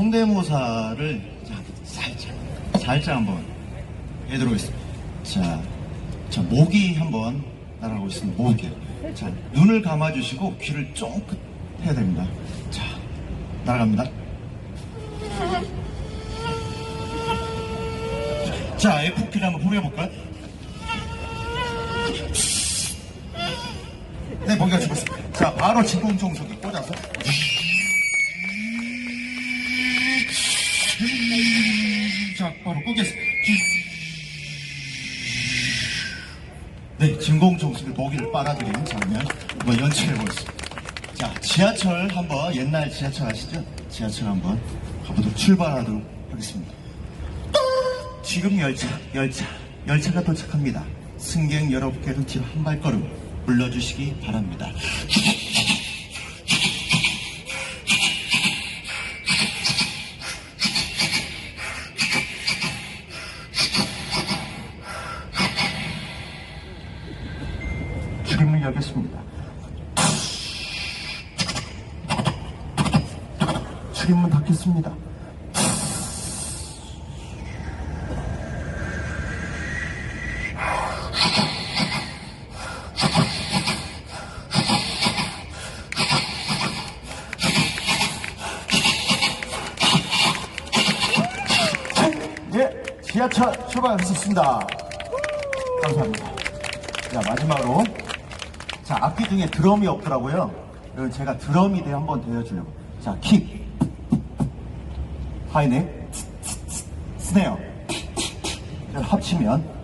성대모사를 자, 살짝, 살짝 한번 해드리고 있습니다. 자, 자, 모기 한번 날아가고 있습니다. 모기. 자, 눈을 감아주시고 귀를 쫑긋 해야 됩니다. 자, 날아갑니다. 자, F키를 한번 포개해볼까요? 네, 모기가 죽었습니다. 자, 바로 진공청소기 꽂아서. 바로 꽂겠습니다. 네, 진공청소기 모기를 빨아들이는 장면 한번 연출해 보겠습니다. 자, 지하철 한번, 옛날 지하철 아시죠? 지하철 한번 가보도록 출발하도록 하겠습니다. 지금 열차, 열차, 열차가 도착합니다. 승객 여러분께서 뒤로 한 발걸음 불러주시기 바랍니다. 출입문 열겠습니다. 출입문 닫겠습니다. 예, 지하철 출발하셨습니다. 감사합니다. 자, 마지막으로. 자, 악기 중에 드럼이 없더라고요. 그래서 제가 드럼이 돼 한번 대여주려고. 자, 킥. 하이넥. 스네어. 합치면